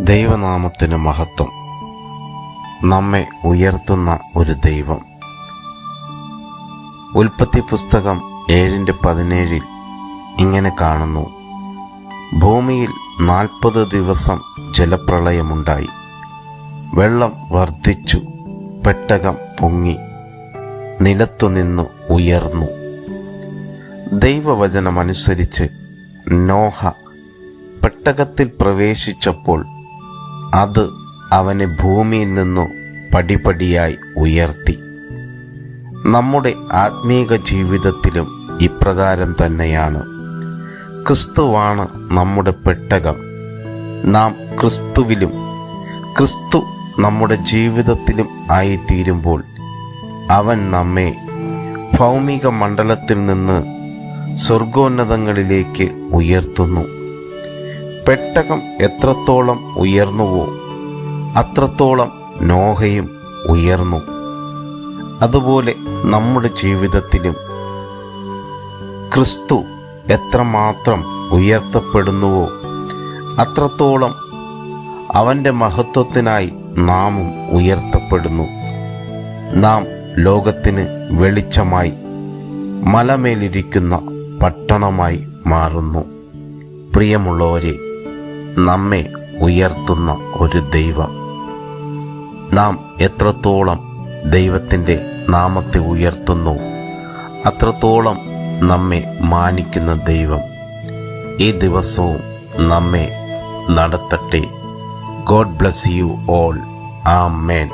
ദൈവനാമത്തിന് മഹത്വം. നമ്മെ ഉയർത്തുന്ന ഒരു ദൈവം. ഉൽപ്പത്തി പുസ്തകം ഏഴിന്റെ പതിനേഴിൽ ഇങ്ങനെ കാണുന്നു. ഭൂമിയിൽ നാൽപ്പത് ദിവസം ജലപ്രളയമുണ്ടായി. വെള്ളം വർദ്ധിച്ചു പെട്ടകം പൊങ്ങി നിലത്തുനിന്നു ഉയർന്നു. ദൈവവചനമനുസരിച്ച് നോഹ പെട്ടകത്തിൽ പ്രവേശിച്ചപ്പോൾ അത് അവനെ ഭൂമിയിൽ നിന്നു പടിപടിയായി ഉയർത്തി. നമ്മുടെ ആത്മീക ജീവിതത്തിലും ഇപ്രകാരം തന്നെയാണ്. ക്രിസ്തുവാണ് നമ്മുടെ പെട്ടകം. നാം ക്രിസ്തുവിലും ക്രിസ്തു നമ്മുടെ ജീവിതത്തിലും ആയിത്തീരുമ്പോൾ അവൻ നമ്മെ ഭൗമിക മണ്ഡലത്തിൽ നിന്ന് സ്വർഗോന്നതങ്ങളിലേക്ക് ഉയർത്തുന്നു. പെട്ടകം എത്രത്തോളം ഉയർന്നുവോ അത്രത്തോളം നോഹയും ഉയർന്നു. അതുപോലെ നമ്മുടെ ജീവിതത്തിലും ക്രിസ്തു എത്രമാത്രം ഉയർത്തപ്പെടുന്നുവോ അത്രത്തോളം അവന്റെ മഹത്വത്തിനായി നാമും ഉയർത്തപ്പെടുന്നു. നാം ലോകത്തിന് വെളിച്ചമായി മലമേലിരിക്കുന്ന പട്ടണമായി മാറുന്നു. പ്രിയമുള്ളവരെ നമ്മെ ഉയർത്തുന്ന ഒരു ദൈവം. നാം എത്രത്തോളം ദൈവത്തിന്റെ നാമത്തെ ഉയർത്തുന്നു അത്രത്തോളം നമ്മെ മാനിക്കുന്ന ദൈവം ഈ ദിവസവും നമ്മെ നടത്തട്ടെ. God bless you all. Amen